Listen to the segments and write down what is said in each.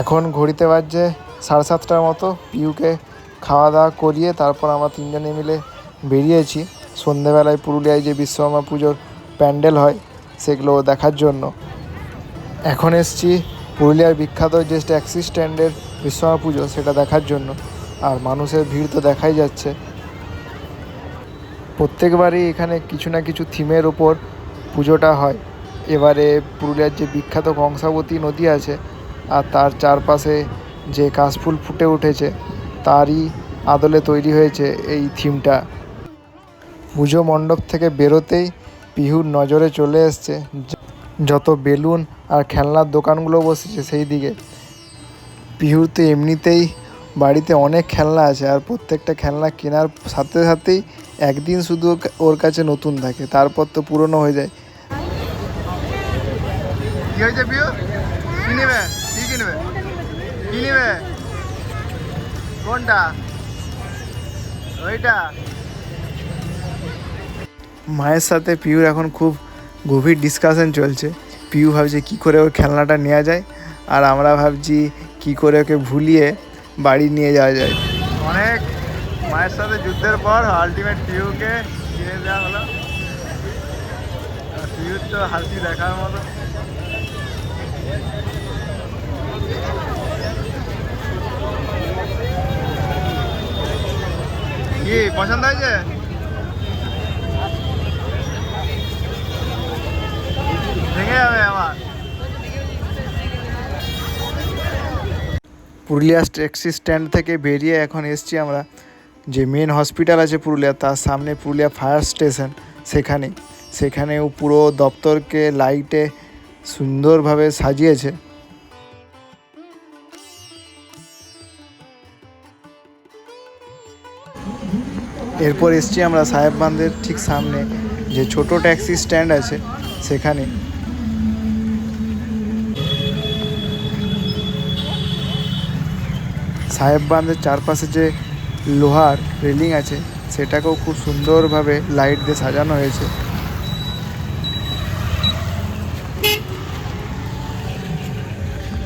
এখন ঘড়িতে বাজছে সাড়ে সাতটার মতো। পিউকে খাওয়া দাওয়া করিয়ে তারপর আমরা তিনজনে মিলে বেরিয়েছি। সন্ধেবেলায় পুরুলিয়ায় যে বিশ্বকর্মা পুজোর প্যান্ডেল হয়, সেগুলো দেখার জন্য। এখন এসছি পুরুলিয়ার বিখ্যাত যে ট্যাক্সি স্ট্যান্ডের বিশ্বকর্মা পুজো, সেটা দেখার জন্য। আর মানুষের ভিড় তো দেখাই যাচ্ছে। প্রত্যেকবারই এখানে কিছু না কিছু থিমের ওপর পুজোটা হয়। এবারে পুরুলিয়ার যে বিখ্যাত কংসাবতী নদী আছে আর তার চারপাশে যে কাশফুল ফুটে উঠেছে, তারই আদলে তৈরি হয়েছে এই থিমটা। পুজো মণ্ডপ থেকে বেরোতেই পিহুর নজরে চলে এসছে যত বেলুন আর খেলনার দোকানগুলো বসেছে সেই দিকে। পিহুর তো এমনিতেই বাড়িতে অনেক খেলনা আছে আর প্রত্যেকটা খেলনা কেনার সাথে সাথেই একদিন শুধু ওর- কাছে নতুন থাকে, তারপর তো পুরনো হয়ে যায়। মায়ের সাথে পিউর এখন খুব গভীর ডিসকাশন চলছে। পিউ ভাবছে কি করে ওর খেলনাটা নেওয়া যায়, আর আমরা ভাবছি কি করে ওকে ভুলিয়ে বাড়ি নিয়ে যাওয়া যায়। অনেক মায়ের সাথে যুদ্ধের পর আলটিমেট পিউকে কিনে দেওয়া হলো। পিউর তো হাসি দেখার মতো। কি, পছন্দ হয়েছে? ভেঙে যাবে আমার পুরুলিয়া ট্যাক্সি স্ট্যান্ড থেকে বেরিয়ে এখন এসছি আমরা। যে মেন হসপিটাল আছে পুরুলিয়া, তার সামনে পুরুলিয়া ফায়ার স্টেশন সেখানে। সেখানেও পুরো দপ্তরকে লাইটে সুন্দরভাবে সাজিয়েছে। এরপর এসছি আমরা সাহেব বাঁধের ঠিক সামনে, যে ছোট ট্যাক্সি স্ট্যান্ড আছে সেখানে। সাহেব বাঁধের চারপাশে যে লোহার রেলিং আছে, সেটাকেও খুব সুন্দরভাবে লাইট দিয়ে সাজানো হয়েছে।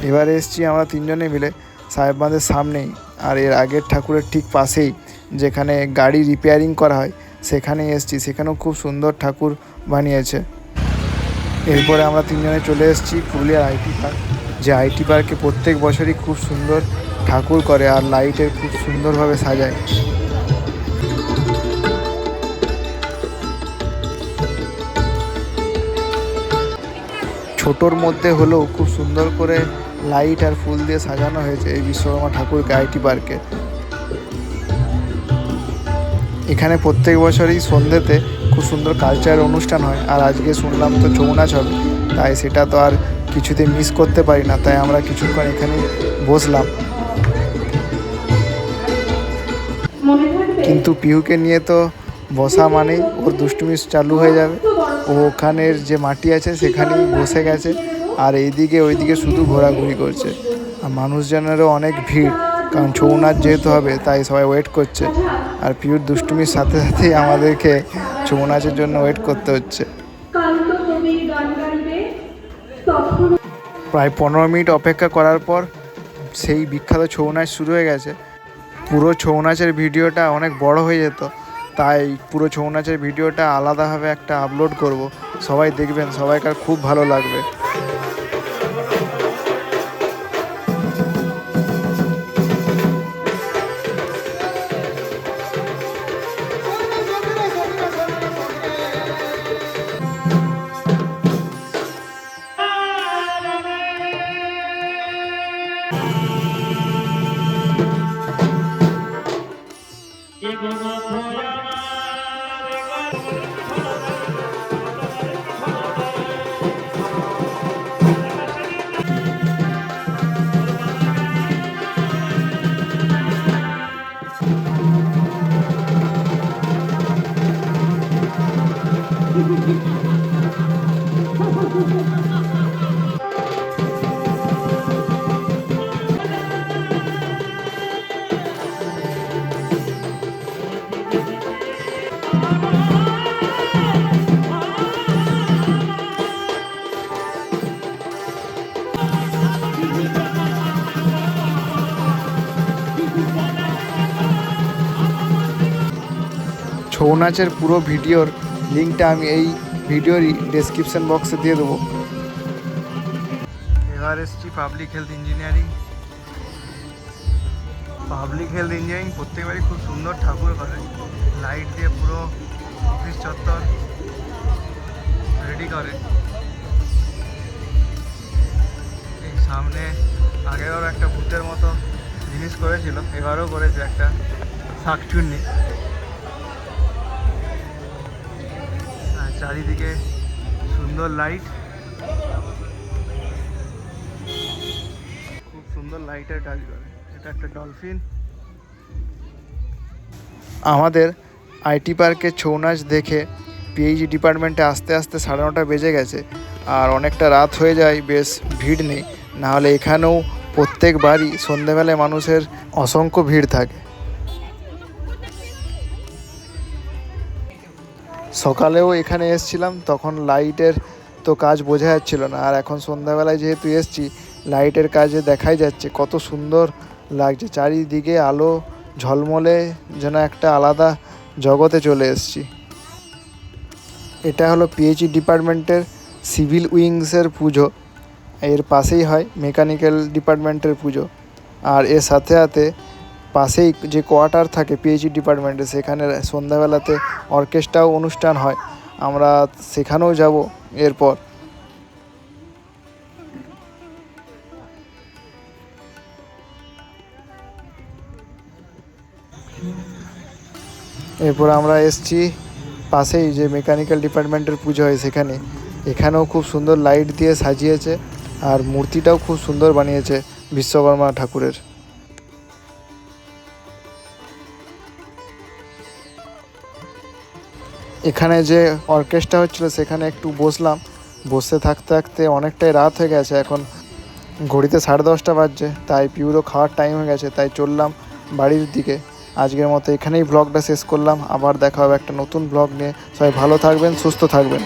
এবারে এসছি আমরা তিনজনে মিলে সাহেব বাঁধের সামনেই, আর এর আগের ঠাকুরের ঠিক পাশেই যেখানে গাড়ি রিপেয়ারিং করা হয়, সেখানেই এসছি। সেখানেও খুব সুন্দর ঠাকুর বানিয়েছে। এরপরে আমরা তিনজনে চলে এসেছি পুরুলিয়ার আইটি পার্ক, যে আইটি পার্কে প্রত্যেক বছরই খুব সুন্দর ঠাকুর করে আর লাইটের খুব সুন্দরভাবে সাজায়। ছোটোর মধ্যে হলেও খুব সুন্দর করে লাইট আর ফুল দিয়ে সাজানো হয়েছে এই বিশ্বকর্মা ঠাকুরকে আইটি পার্কে। এখানে প্রত্যেক বছরই সন্ধ্যেতে খুব সুন্দর কালচার অনুষ্ঠান হয়। আর আজকে শুনলাম তো ছৌ নাচ হবে তাই সেটা তো আর কিছুতে মিস করতে পারি না, তাই আমরা কিছুক্ষণ এখানে বসলাম। কিন্তু পিহুকে নিয়ে তো বসা মানেই ওর দুষ্টুমি চালু হয়ে যাবে। ও ওখানের যে মাটি আছে সেখানেই বসে গেছে আর এইদিকে ওইদিকে শুধু ঘোরাঘুরি করছে। আর মানুষজনেরও অনেক ভিড় কারণ ছৌ নাচ যেহেতু হবে তাই সবাই ওয়েট করছে। আর পিউর দুষ্টুমির সাথে সাথেই আমাদেরকে ছৌ নাচের জন্য ওয়েট করতে হচ্ছে। প্রায় পনেরো মিনিট অপেক্ষা করার পর সেই বিখ্যাত ছৌ নাচ শুরু হয়ে গেছে। পুরো ছৌ নাচের ভিডিওটা অনেক বড় হয়ে যেত। তাই পুরো ছৌ নাচের ভিডিওটা আলাদাভাবে একটা আপলোড করব। সবাই দেখবেন, সবাইকার খুব ভালো লাগবে। Give me a prayer. Chhau নাচের পুরো ভিডিওর লিঙ্কটা আমি এই ভিডিওরই ডেসক্রিপশন বক্সে দিয়ে দেবো। এবার এসছি public health engineering public health engineering প্রত্যেকবারই খুব সুন্দর ঠাকুর করে লাইট দিয়ে পুরো অফিস চত্বর রেডি করে। এই সামনে আগেরও একটা ভূতের মতো জিনিস করেছিল, এবারও করেছে একটা শাকচুন্নি। চারিদিকে সুন্দর লাইট খুব সুন্দর লাইটের কাজ করে। এটা একটা ডলফিন আমাদের আইটি পার্কের ছৌ নাচ দেখে পিএইচডি ডিপার্টমেন্টে আস্তে আস্তে সাড়ে নটা বেজে গেছে। আর অনেকটা রাত হয়ে যায়, বেশ ভিড় নেই। নাহলে এখানেও প্রত্যেকবারই সন্ধেবেলায় মানুষের অসংখ্য ভিড় থাকে। সকালেও এখানে এসছিলাম, তখন লাইটের তো কাজ বোঝা যাচ্ছিল না। আর এখন সন্ধ্যাবেলায় যেহেতু এসছি লাইটের কাজে দেখাই যাচ্ছে, কত সুন্দর লাগছে। চারিদিকে আলো ঝলমলে যেন একটা আলাদা জগতে চলে এসেছি। এটা হলো পিএইচই ডিপার্টমেন্টের সিভিল উইংসের পুজো। এর পাশেই হয় মেকানিক্যাল ডিপার্টমেন্টের পুজো। আর এর সাথে সাথে পাশেই যে কোয়ার্টার থাকে পিএইচই ডিপার্টমেন্টে, সেখানে সন্ধ্যাবেলাতে অর্কেস্ট্রাও অনুষ্ঠান হয়। আমরা সেখানেও যাব এরপর। এরপর আমরা এসছি পাশেই যে মেকানিক্যাল ডিপার্টমেন্টের পুজো হয় সেখানে। এখানেও খুব সুন্দর লাইট দিয়ে সাজিয়েছে আর মূর্তিটাও খুব সুন্দর বানিয়েছে বিশ্বকর্মা ঠাকুরের। এখানে যে অর্কেস্ট্রা হচ্ছিল, সেখানে একটু বসলাম। বসে থাকতে থাকতে অনেকটাই রাত হয়ে গেছে, এখন ঘড়িতে সাড়ে দশটা বাজছে, তাই পিউরো খাওয়ার টাইম হয়ে গেছে, তাই চললাম বাড়ির দিকে। আজকের মতো এখানেই ব্লগটা শেষ করলাম, আবার দেখা হবে একটা নতুন ব্লগ নিয়ে। সবাই ভালো থাকবেন, সুস্থ থাকবেন।